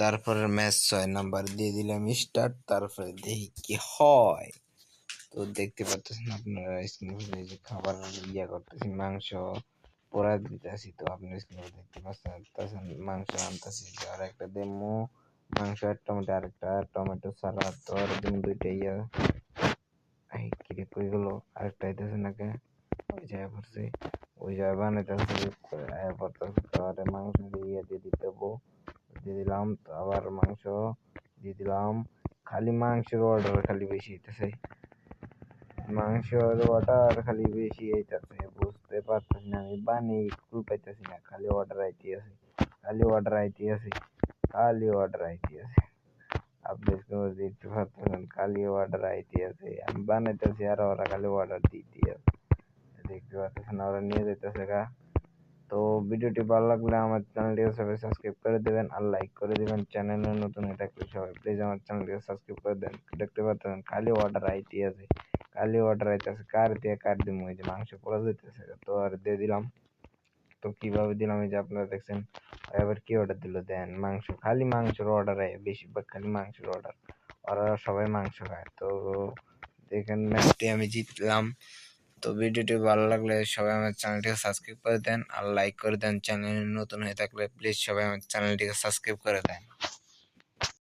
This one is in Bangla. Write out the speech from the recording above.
তারপরে ম্যাচ ছয় নাম্বার দিয়ে দিলাম স্টার্ট, তারপরে দেখি কি হয়। তো দেখতে পাচ্ছেন আপনারা স্ক্রিনে যে খাবার ইয়া করতেছি, মাংস পোড়া দিতেছি। তো আপনি স্ক্রিনে দেখতে পাচ্ছেন মাংস আনতেছি। আর একটা দেমো মাংস আর টমেটো, আরেকটা টমেটো সালাদ তো আর দুইটা ইয়া কিরে কই গেলো? আরেকটা আইতেছে নাকি? ওই জায়গায় পড়ছে। ওই জায়গায় বানাইতেছে আর মাংস দিয়ে দিয়ে দিতে দিয়ে দিলাম তো আবার মাংস দিয়ে দিলাম খালি মাংসের অর্ডার খালি বেশি হইতেছে মাংসের অর্ডার খালি বেশি হইতেছে বুঝতে পারতেছি না আমি বানিয়ে কুল পাইতেছি না খালি অর্ডার আইতে আছে খালি অর্ডার আইতে আছে খালি অর্ডার আইতে আছে আপনি দেখতে পাচ্ছেন খালি অর্ডার আইতে আছে আমি বানাইতেছি আর ওরা খালি অর্ডার দিতে আছে দেখতে পাচ্ছেন ওরা নিয়ে যেতেছে গা তো ভিডিওটি ভালো লাগলে আমার চ্যানেলটিকে সবাই সাবস্ক্রাইব করে দেবেন আর লাইক করে দেবেন। চ্যানেলে নতুন হয়ে থাকলে সবাই প্লিজ আমার চ্যানেলটিকে সাবস্ক্রাইব করে দেন। দেখতে পাচ্ছেন খালি অর্ডার আইতে আছে। খালি অর্ডার আইতেছে কার দিয়ে কার দিব ওই যে মাংস পড়া যেতেছে তো আর দিয়ে দিলাম। তো কীভাবে দিলাম? এই যে আপনারা দেখছেন এবার কি অর্ডার দিল? দেন মাংস। খালি মাংসের অর্ডার আয় বেশিরভাগ খালি মাংসের অর্ডার ওরা সবাই মাংস খায়। তো দেখেন ম্যাচটি আমি জিতলাম। তো ভিডিওটি ভালো লাগলে সবাই আমার চ্যানেলটিকে সাবস্ক্রাইব করে দেন আর লাইক করে দেন। চ্যানেল নতুন হয়ে থাকলে প্লিজ সবাই আমার চ্যানেলটিকে সাবস্ক্রাইব করে দেন।